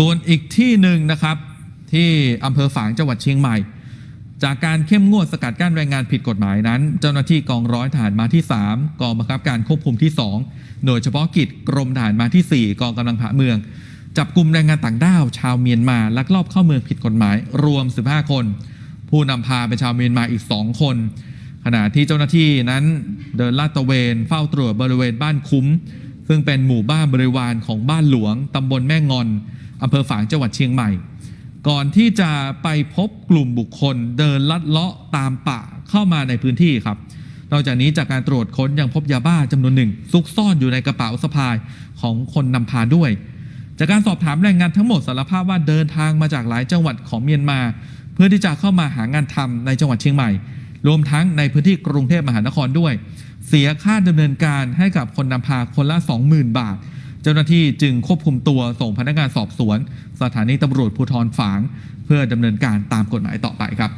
ส่วนอีกที่หนึ่งนะครับ ที่อำเภอฝางจังหวัดเชียงใหม่ จากการเข้มงวดสกัดกั้นแรงงานผิดกฎหมายนั้น เจ้าหน้าที่กองร้อยทหารมาที่ 3 กองบังคับการควบคุมที่ 2 หน่วยเฉพาะกิจกรมทหารมาที่ 4 กองกำลังผาเมือง จับกลุ่มแรงงานต่างด้าว ชาวเมียนมาลักลอบเข้าเมืองผิดกฎหมาย รวม 15 คน ผู้นำพาเป็นชาวเมียนมาอีก 2 คน ขณะที่เจ้าหน้าที่นั้นเดินลาดตระเวนเฝ้าตรวจบริเวณบ้านคุ้ม ซึ่งเป็นหมู่บ้านบริวารของบ้านหลวงตำบลแม่งอน อำเภอฝางจังหวัดเชียงใหม่ ก่อนที่จะไปพบกลุ่มบุคคลเดินลัดเลาะตามป่าเข้ามาในพื้นที่ครับ นอกจากนี้จากการตรวจค้นยังพบยาบ้าจำนวนหนึ่งซุกซ่อนอยู่ในกระเป๋าสะพายของคนนำพาด้วย จากการสอบถามแรงงานทั้งหมดสารภาพว่าเดินทางมาจากหลายจังหวัดของเมียนมา เพื่อที่จะเข้ามาหางานทำในจังหวัดเชียงใหม่ รวมทั้งในพื้นที่กรุงเทพมหานครด้วย เสียค่าดำเนินการให้กับคนนำพาคนละ 20,000 บาท จ้าหน้าที่จึงควบคุมตัวส่งพนักงานสอบสวน สถานีตำรวจภูธรฝาง เพื่อดำเนินการตามกฎหมายต่อไปครับ